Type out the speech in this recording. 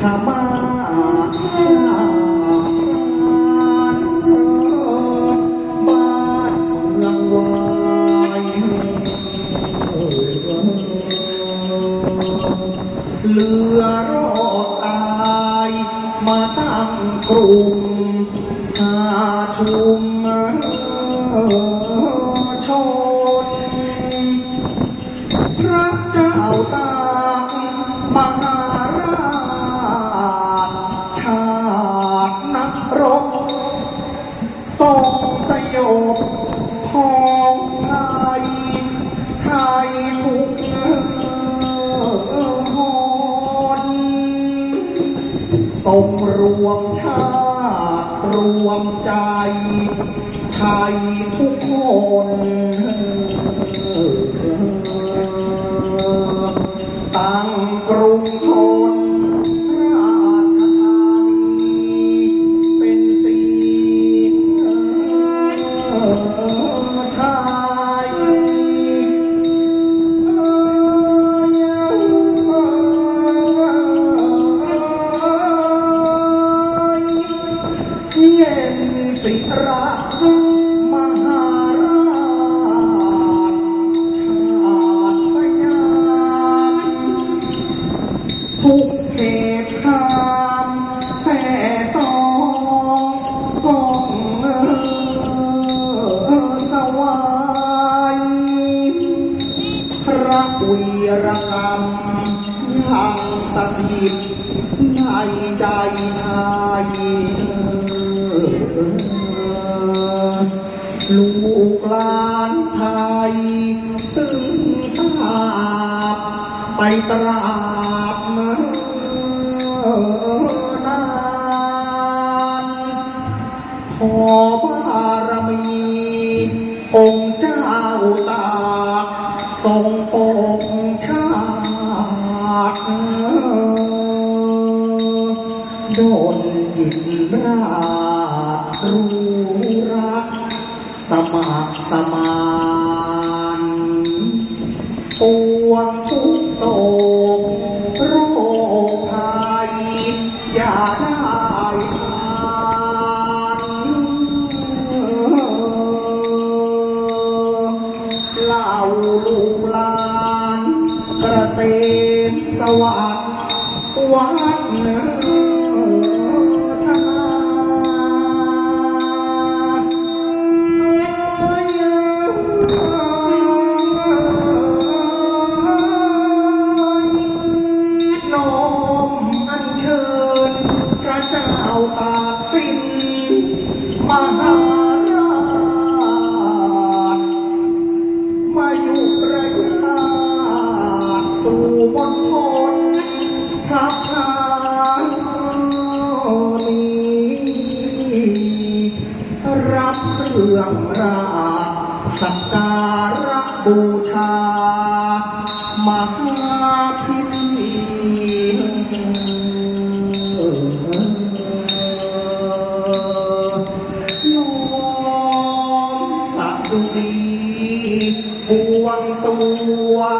ขมาพระบ้านเมืองวายเลือรอดตายมาตั้งกรุงหาชุมชนพระเจ้าตา ทรงรวมชาติ รวมใจ ไทยทุกคน ทุกเขตขามแส่สองกองเออสวายพระวีรกรรมยังสถิตในใจไทยลูกหลานไทย ซึ่งทราบไปตรา อบารมี องค์เจ้าตา ทรงปกชาติโดนจิตราชรู้รัก สมัครสมานปวงทุ กระเซ็นสวัสดิ์วัดเนื้อธนาน้อมอัญเชิญ พระเจ้าตากสินมหา สู่มณฑลพระพรานีรับเครื่องราชสักการะบูชา มหาพิธีน้อมสักดุดีบวงสวง